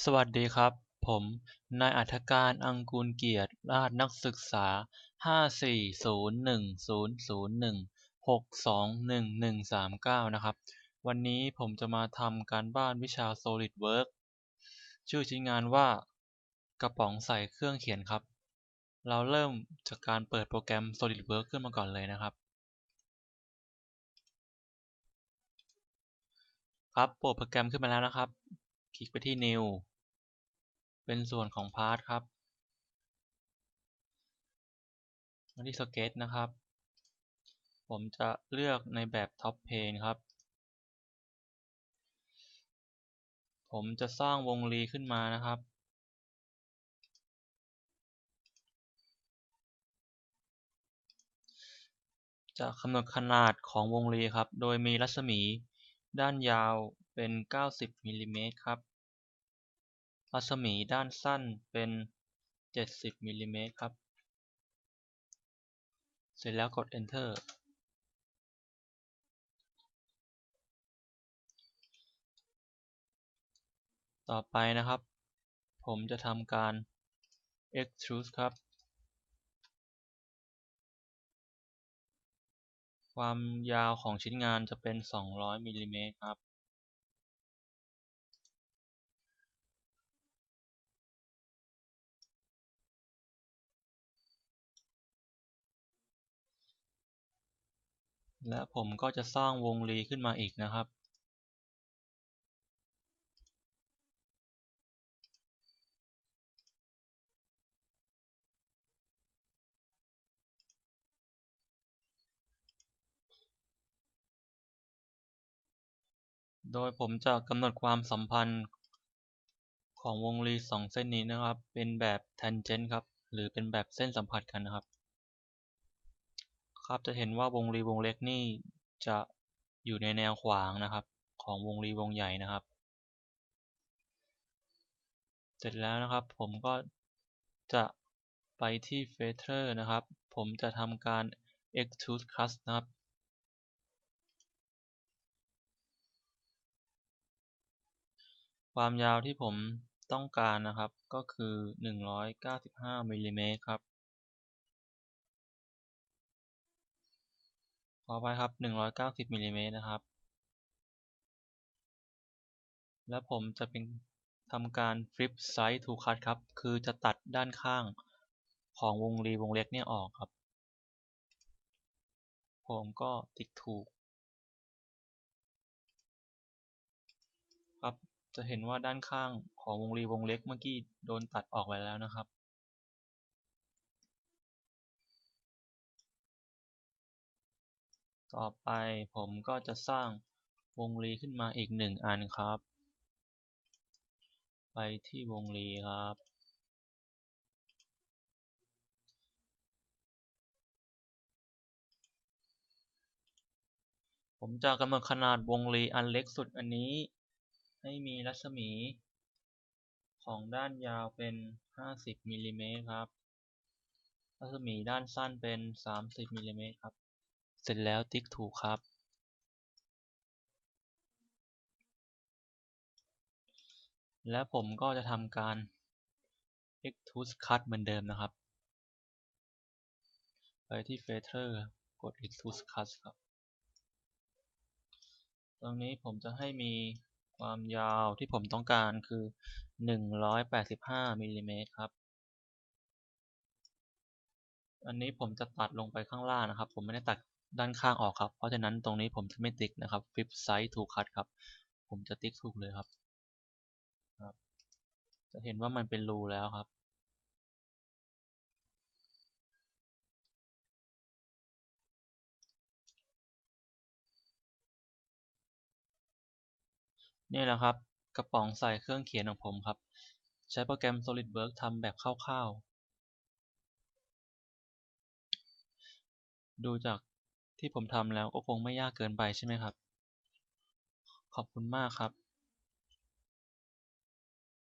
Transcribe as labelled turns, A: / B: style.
A: สวัสดีครับ ผม นายอัธการ อังกูลเกียรติรหัสนักศึกษา ห้าสี่ศูนย์หนึ่งศูนย์ศูนย์หนึ่งหกสองหนึ่งหนึ่งสามเก้านะครับ วันนี้ผมจะมาทำการบ้านวิชา SolidWorks ชื่อชิ้นงานว่ากระป๋องใส่เครื่องเขียนครับ เราเริ่มจากการเปิดโปรแกรม SolidWorks ขึ้นมาก่อนเลยนะครับครับโปรดโปรแกรมขึ้นมาแล้วนะครับ คลิกไปที่ New เป็นส่วนของ Part ครับมาที่ Sketch นะครับ ผมจะเลือกในแบบ Top Plane ครับ ผมจะสร้างวงรีขึ้นมานะครับจะกำหนดขนาดของวงรีครับ โดยมีรัศมีด้านยาว เป็น90มิลลิเมตรครับ รัศมีด้านสั้นเป็น70มิลลิเมตรครับ เสร็จแล้วกด Enter ต่อไปนะครับ ผมจะทำการ extrude ครับ ความยาวของชิ้นงานจะเป็น 200มิลลิเมตรครับ และผมก็จะสร้างวงรีขึ้นมาอีกนะครับ โดยผมจะกำหนดความสัมพันธ์ของวงรีสองเส้นนี้นะครับ เป็นแบบ tangent ครับ หรือเป็นแบบเส้นสัมผัสกันนะครับ ครับ จะเห็นว่าวงรีวงเล็กนี่จะอยู่ในแนวขวางนะครับ ของวงรีวงใหญ่นะครับ เสร็จแล้วนะครับ ผมก็จะไปที่ Feather นะครับ ผมจะทำการ Extrude Cut นะครับความยาวที่ผมต้องการนะครับก็คือ 195มิลลิเมตรครับ อไปครับ190มิลลิเมตรนะครับ และผมจะเป็นทำการ Flip Side to Cut ครับ คือจะตัดด้านข้างของวงรีวงเล็กเนี่ยออกครับ ผมก็ติ๊กถูก ครับ จะเห็นว่าด้านข้างของวงรีวงเล็กเมื่อกี้โดนตัดออกไปแล้วนะครับ ต่อไปผมก็จะสร้างวงรีขึ้นมาอีกหนึ่งอันครับ ไปที่วงรีครับ ผมจะกำหนดขนาดวงรีอันเล็กสุดอันนี้ ให้มีรัศมี ของด้านยาวเป็น 50มิลลิเมตรครับ รัศมีด้านสั้นเป็น 30มิลลิเมตรครับ เสร็จแล้วติ๊กถูกครับ และผมก็จะทำการ extrude cut เหมือนเดิมนะครับ ไปที่ feather กด extrude cut ครับ ตรงนี้ผมจะให้มีความยาวที่ผมต้องการคือ 185มิลลิเมตรครับ อันนี้ผมจะตัดลงไปข้างล่างนะครับ ผมไม่ได้ตัด ด้านข้างออกครับ เพราะฉะนั้นตรงนี้ผมจะไม่ติ๊กนะครับ flip side to cut ครับ ผมจะติ๊กถูกเลยครับ จะเห็นว่ามันเป็นรูแล้วครับ นี่แหละครับ กระป๋องใส่เครื่องเขียนของผมครับ ใช้โปรแกรม SolidWorks ทำแบบคร่าวๆ ดูจาก ที่ผมทำแล้วก็คงไม่ยากเกินไปใช่ไหมครับ ขอบคุณมากครับ